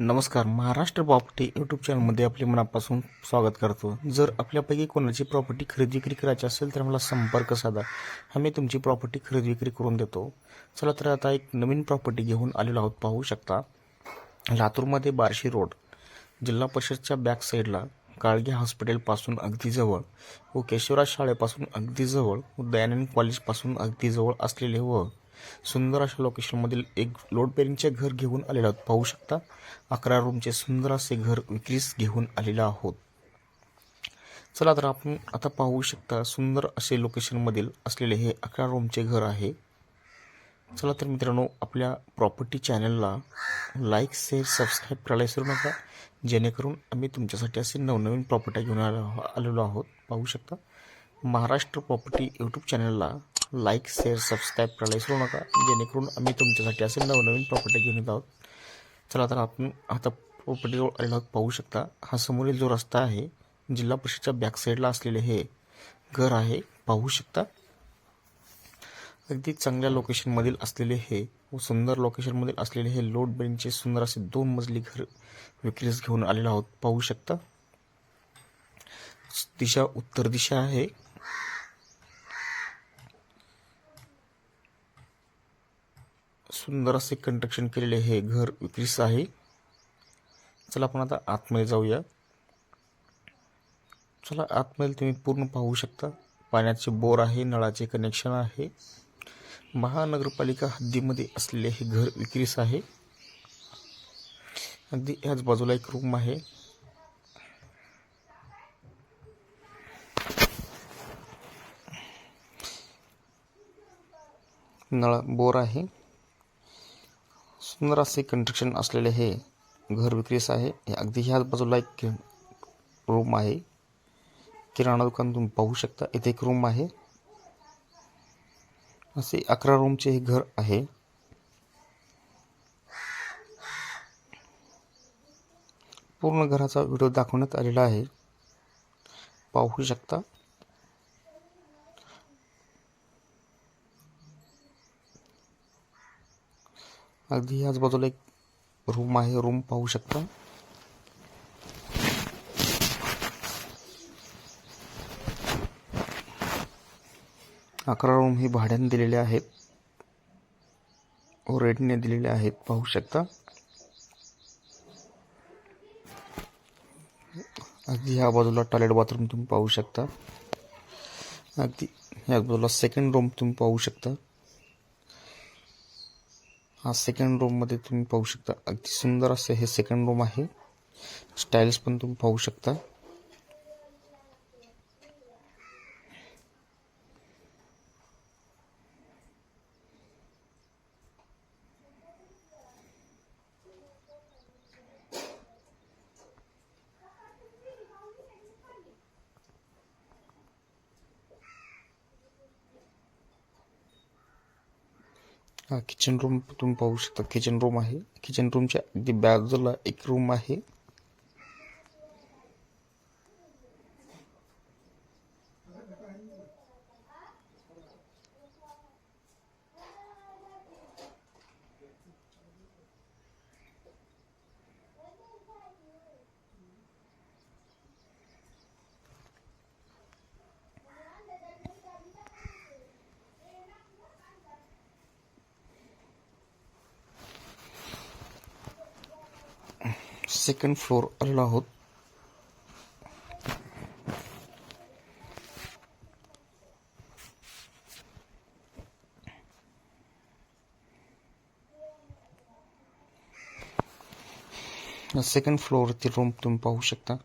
नमस्कार Maharashtra property YouTube चॅनलमध्ये आपले मनापासून स्वागत करतो. जर आपल्यापैकी कोणाची प्रॉपर्टी खरेदी विक्री करायची असेल तर मला संपर्क साधा. आम्ही तुमची प्रॉपर्टी खरेदी विक्री करून देतो. चला तर आता एक नवीन प्रॉपर्टी घेऊन आलेलो आहोत पाहू शकता. लातूरमध्ये बार्शी रोड जिल्हा परिषदच्या बॅक साईडला काळगी हॉस्पिटलपासून अगदी जवळ व केशवराज शाळेपासून अगदी जवळ व दयानंद कॉलेजपासून अगदी जवळ असलेले व सुंदर अशा लोकेशनमधील एक लोड बेरिंगचे घर घेऊन आलेलं आहोत. पाहू शकता? अकरा रूमचे सुंदर असे घर विक्रीस घेऊन आलेलं आहोत. चला तर आपण आता पाहू शकता सुंदर असे लोकेशनमधील असलेले हे अकरा रूमचे घर आहे. चला तर मित्रांनो आपल्या प्रॉपर्टी चॅनलला लाईक शेअर सबस्क्राईब करायला विसरू नका. जेणेकरून आम्ही तुमच्यासाठी असे नवनवीन प्रॉपर्टी घेऊन आलो आलेलो आहोत. पाहू शकता? महाराष्ट्र प्रॉपर्टी यूट्यूब चॅनलला लाईक शेअर सबस्क्राईब करायला विसरू नका. जेणेकरून आम्ही तुमच्यासाठी असे नवनवीन प्रॉपर्टी घेऊन येत आहोत. चला तर आपण आता प्रॉपर्टीजवळ आलेलो आहोत. पाहू शकता हा समोरील जो रस्ता आहे जिल्हा परिषदच्या बॅक साईडला असलेले हे घर आहे. पाहू शकता. अगदी चांगल्या लोकेशनमधील असलेले हे व सुंदर लोकेशनमधील असलेले हे लोड बेंचचे सुंदर असे दोन मजली घर विक्रीस घेऊन आलेलो आहोत. पाहू शकता. दिशा उत्तर दिशा आहे. सुंदर असे कंस्ट्रक्शन केलेले हे घर विक्रीस आहे. चला आपण आता आतमध्ये जाऊया. चला आतमध्ये तुम्ही पूर्ण पाहू शकता. पाण्याचे बोर आहे नळाचे कनेक्शन आहे. महानगरपालिका हद्दीमध्ये असलेले हे घर विक्रीस आहे. अगदी ह्याच बाजूला एक रूम आहे. नळा बोर आहे. सुंदर असे कंस्ट्रक्शन असलेले हे घर विक्रीस आहे. हे अगदी ह्याच बाजूला एक रूम आहे. किराणा दुकान तुम्ही पाहू शकता. इथे एक रूम आहे. असे अकरा रूमचे हे घर आहे. पूर्ण घराचा व्हिडिओ दाखवण्यात आलेला आहे. पाहू शकता. अगदी ह्याच बाजूला एक रूम आहे. रूम पाहू शकता. अकरा रूम हे भाड्याने दिलेले आहेत. रेडने रेटने दिलेले आहेत. पाहू शकता. अगदी ह्या बाजूला टॉयलेट बाथरूम तुम्ही पाहू शकता. अगदी ह्या बाजूला सेकंड रूम तुम्ही पाहू शकता. हा सेकंड रूममध्ये तुम्ही पाहू शकता. अगदी सुंदर असं हे सेकंड रूम आहे. स्टाईल्स पण तुम्ही पाहू शकता. हा किचन रूम तुम्ही पाहू शकता किचन रूम आहे. किचन रूमच्या अगदी बाजूला एक रूम आहे. सेकंड फ्लोर आलेलो आहोत. सेकंड फ्लोअरवरती रूम तुम्ही पाहू शकता.